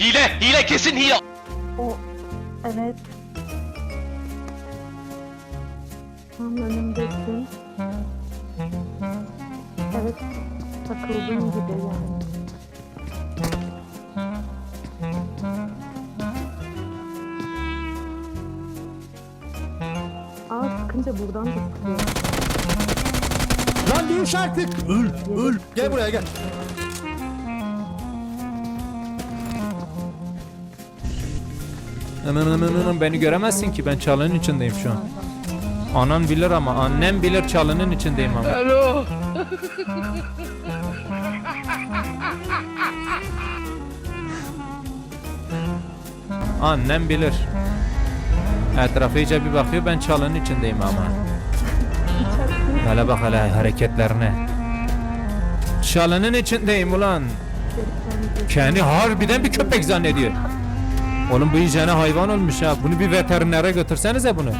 Hile, hile kesin hile. O evet. Tam önümdesin. Evet. Takıldığın gibi yani. Aa sıkınca buradan da sıkıyor. Lan değiş artık. Öl, öl. Gel buraya gel. Beni göremezsin ki ben çalının içindeyim şu an. Anan bilir ama annem bilir çalının içindeyim ama. Alo. Annem bilir. Etrafa iyice bir bakıyor ben çalının içindeyim ama. Hele bak hele hareketlerine. Çalının içindeyim ulan. Kendi harbiden bir köpek zannediyor. Oğlum bu iyicene hayvan olmuş ha. Bunu bir veterinere götürsenize bunu.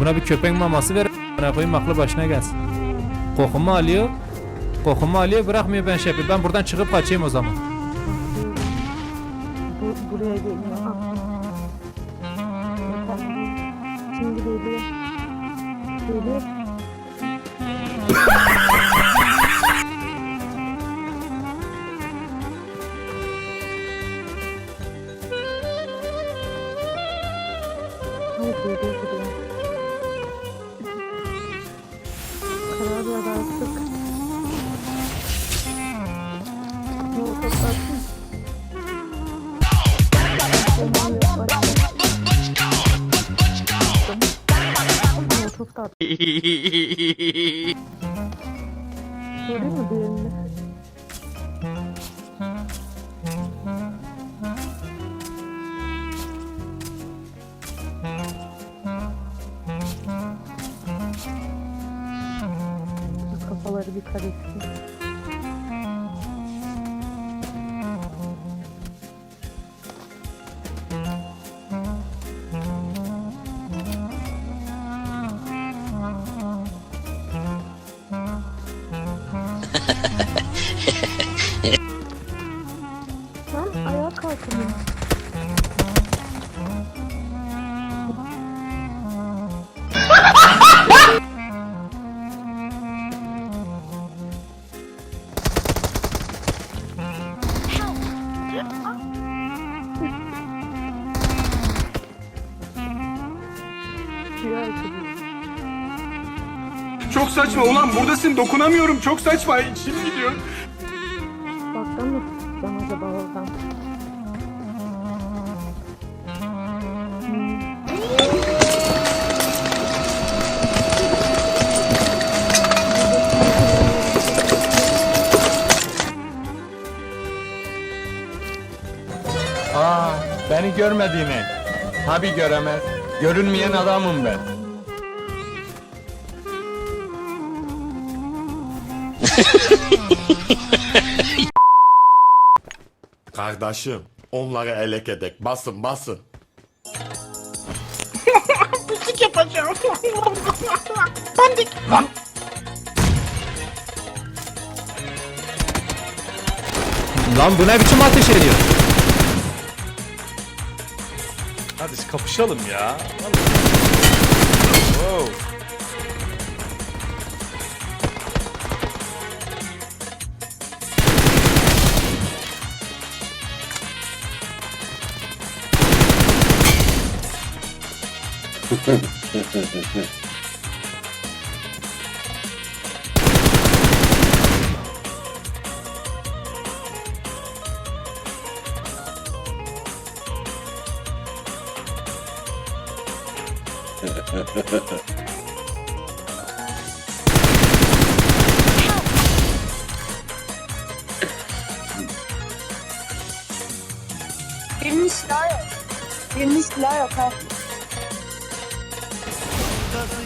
Buna bir köpek maması ver. Koyayım aklı başına gelsin. Kokumu alıyor. Kokumu alıyor bırakmıyor ben şey. Ben buradan çıkıp kaçayım o zaman. Bu, buraya geliyor. Şimdi geliyor. Geliyor. Çok tatlı. Görüyor mu birini? Kafaları bir karışsın. Lan ayağa kalkın. Suya açılıyor. Çok saçma ulan buradasın dokunamıyorum çok saçma içim gidiyor. Baktan mı tutacağım acaba oradan? Aa, beni görmediğini. Tabi göremez. Görünmeyen adamım ben. Kardeşim, onları elek edek. Basın, basın. Lan bu ne biçim ateş ediyor? Hadi kapışalım ya. Wow. Gib nicht Leute. Gib nicht Leute.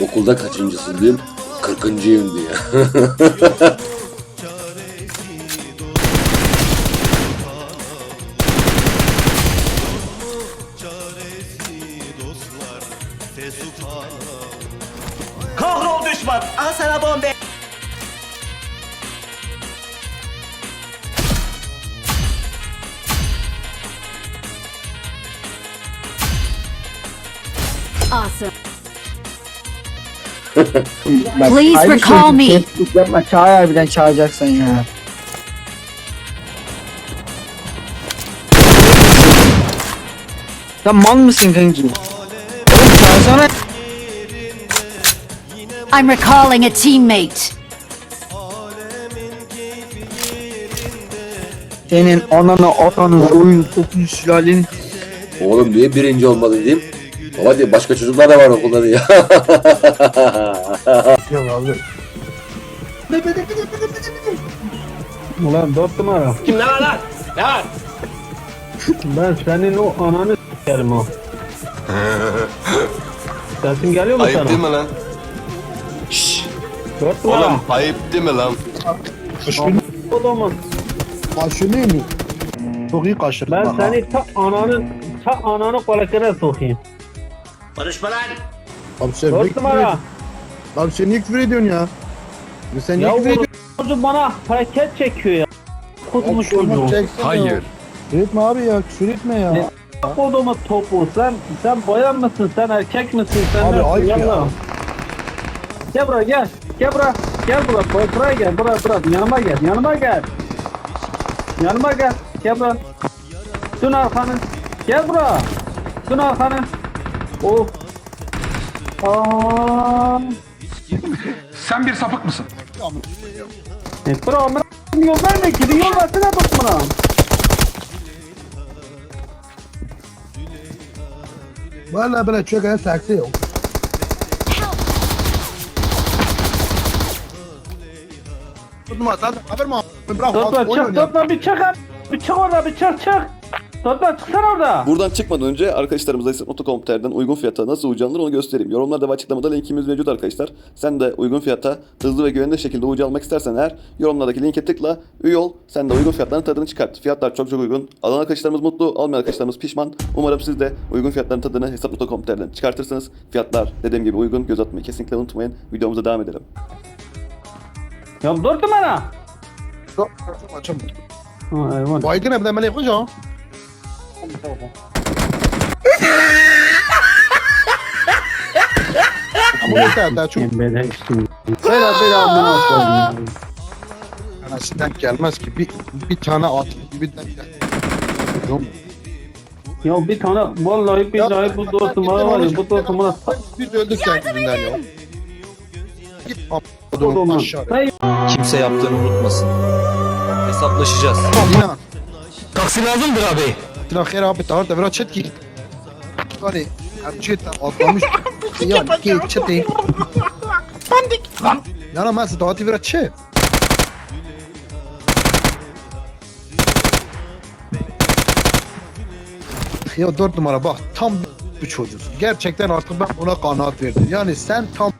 Okulda kaçıncısın diyeyim? Kırkıncıyım diye. Please recall me. Yapma çağır harbiden çağıracaksın ya. Sen mal mısın kanki? Oğlum çağırsana. I'm recalling a teammate. Senin ananı atanı oyun topun sülaleni. Oğlum niye birinci olmadın diyeyim? Baba diyor başka çocuklar da var okulda diyor. Ulan dört numara. Kim ne var lan? Ne var? Ben senin o ananı s**erim o. Sesin geliyor mu sana? Ayıp değil mi lan? Dört numara. Oğlum ayıp değil mi lan? O zaman Kaşını mı? Çok iyi kaşırdın ben bana. seni ta ananın ta ananı kolekene sokayım. Barışma lan. Abi sen Dört numara. Abi sen niye küfür ediyorsun ya? Ya Sen niye Ya küfür ediyorsun? Çocuk bana hareket çekiyor ya. Çocuğu. çeksene Hayır. ya. Küfür etme abi ya küfür etme ya. Ne? Kodumu topu sen sen bayan mısın sen erkek misin sen Abi, nesin? ayıp ya. Yallah. Gel buraya gel gel buraya gel buraya buraya, buraya gel buraya buraya yanıma gel yanıma gel yanıma gel gel buraya dön arkanı gel buraya dön arkanı of Aa. Sen bir sapık mısın? E bro amına yol verme ki yol versene bana. Valla böyle çok en seksi yok. Tutma sen haber mi? Bırak Tutma oyun çık tutma bir çık abi. Bir çık orada bir çık çık. Tutma çıksana orada. Buradan çıkmadan önce arkadaşlarımıza Isıt.com.tr'den uygun fiyata nasıl uyacağını onu göstereyim. Yorumlarda ve açıklamada linkimiz mevcut arkadaşlar. Sen de uygun fiyata hızlı ve güvenilir şekilde uyucu almak istersen eğer yorumlardaki linke tıkla, üye ol. Sen de uygun fiyatların tadını çıkart. Fiyatlar çok çok uygun. Alan arkadaşlarımız mutlu, almayan arkadaşlarımız pişman. Umarım siz de uygun fiyatların tadını Hesap.com.tr'den çıkartırsınız. Fiyatlar dediğim gibi uygun. Göz atmayı kesinlikle unutmayın. Videomuza devam edelim. Ya dur çok açım. Eyvallah. Baygın evde melek hocam. Ama yeter daha çok. Bela bela amına koyayım. anasından gelmez ki bir bir tane at gibi gel. Yok. Ya bir tane vallahi billahi bu dostum bana var ya bu dostum bana Biz öldük sen yüzünden ya. Git. Hey Kimse yaptığını unutmasın. Hesaplaşacağız. Taksi lazımdır abi. Bilahare abi tarda bırak çet ki. Hadi. Çet atlamış. Ya ki çeti. Pandik. Lan. Nana mas dağıtı bırak çet. Ya dört numara bak tam bu çocuğusun. Gerçekten artık ben buna kanaat verdim. Yani sen tam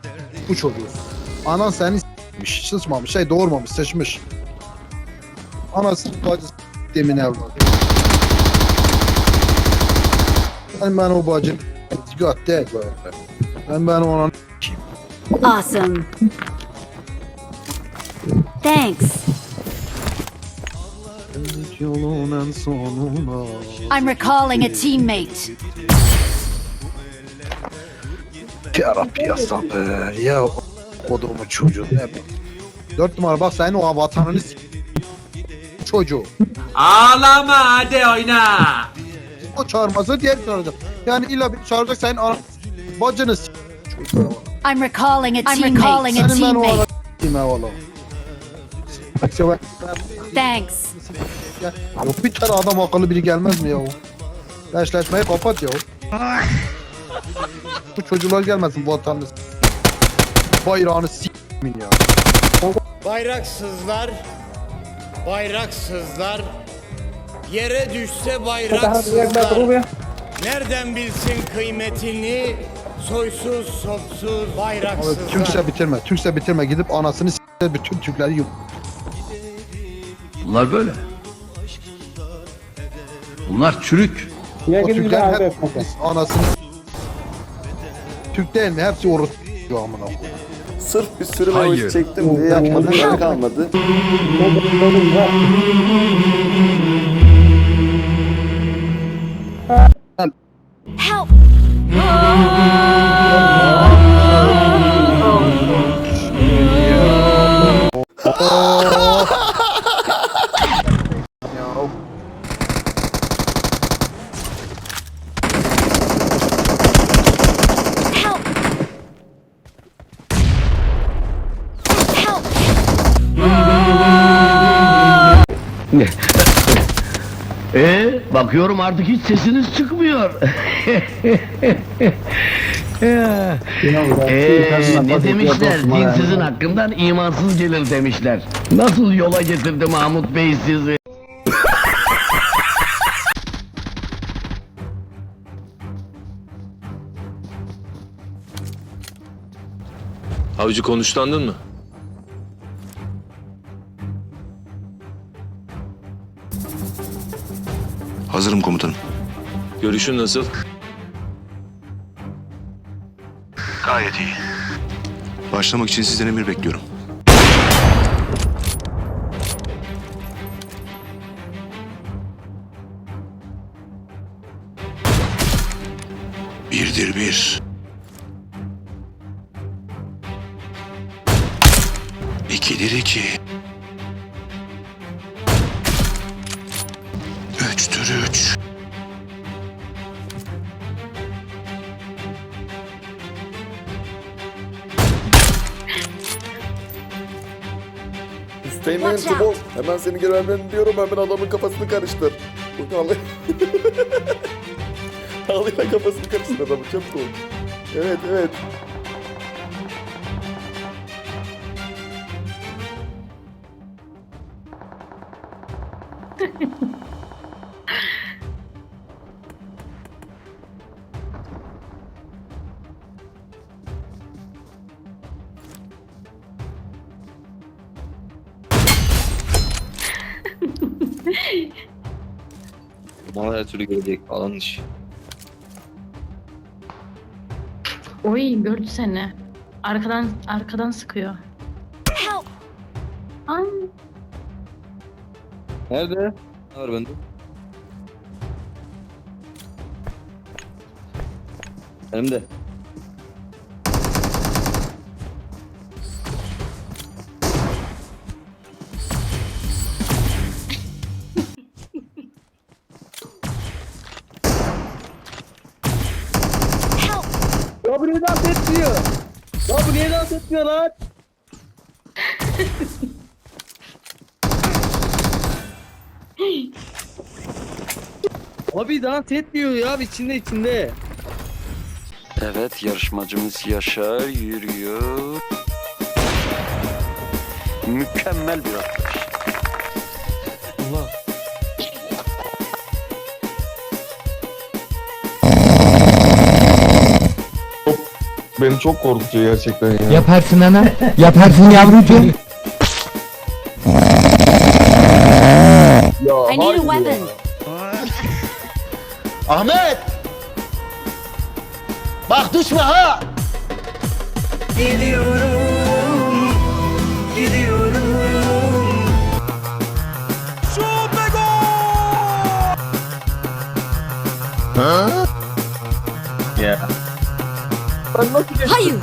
bu çocuğusun. Anan seni s**miş, sısmamış, şey doğurmamış, seçmiş. Anası bacısı demin evladı. Ben ben o bacım göt değil böyle. Ben ben ona Awesome. Thanks. yolun en sonuna. I'm recalling a teammate. Yarabbi ya sabır ya kodumu çocuğu ne be. Dört numara bak senin o vatanını s- çocuğu. Ağlama hadi oyna. O çağırmazsa diğer çağıracak. Yani illa bir çağıracak senin ana bacını s- çocuğu. I'm recalling a teammate. I'm recalling a Senin ben o teammate. s**eyim ha valla. Ben- Thanks. Ya, Yok bir tane adam akıllı biri gelmez mi ya? Leşleşmeyi kapat ya. Bu çocuklar gelmesin bu vatandaş. Bayrağını s**min ya. Bayraksızlar. Bayraksızlar. Yere düşse bayraksızlar. Nereden bilsin kıymetini? Soysuz, sopsuz, Abi, bayraksızlar. Türkse bitirme. Türkse bitirme. Gidip anasını s**ter bütün Türkleri yum. Bunlar böyle. Bunlar çürük. O Türklerin hep anasını. Türk değil mi? Hepsi s***yor amına koyayım. Sırf bir sürü Hayır. çektim diye yapmadım. Kalmadı. Help! Help! Ee, bakıyorum artık hiç sesiniz çıkmıyor. Ee, ne demişler? Dinsizin hakkından imansız gelir demişler. Nasıl yola getirdi Mahmut Bey sizi? Avcı konuşlandın mı? Hazırım komutanım. Görüşün nasıl? Gayet iyi. Başlamak için sizden emir bekliyorum. Birdir bir. İkidir iki. Üsteğmen Watch. Hemen seni görevlerini diyorum hemen adamın kafasını karıştır. Bu. Halıyla kafasını karıştır adamın çabuk ol. Evet evet. türlü gelecek alan iş. Oy gördü seni. Arkadan arkadan sıkıyor. Help! An Nerede? Ne var bende? Benim de. Bu niye dans etmiyor? Ya bu niye dans etmiyor lan? Abi dans etmiyor ya içinde içinde. Evet yarışmacımız Yaşar yürüyor. Mükemmel bir atış. Beni çok korkutuyor gerçekten ya. Yaparsın ana. Yaparsın yavrucuğum. I need a weapon. Ahmet! Bak düşme ha! Hayır!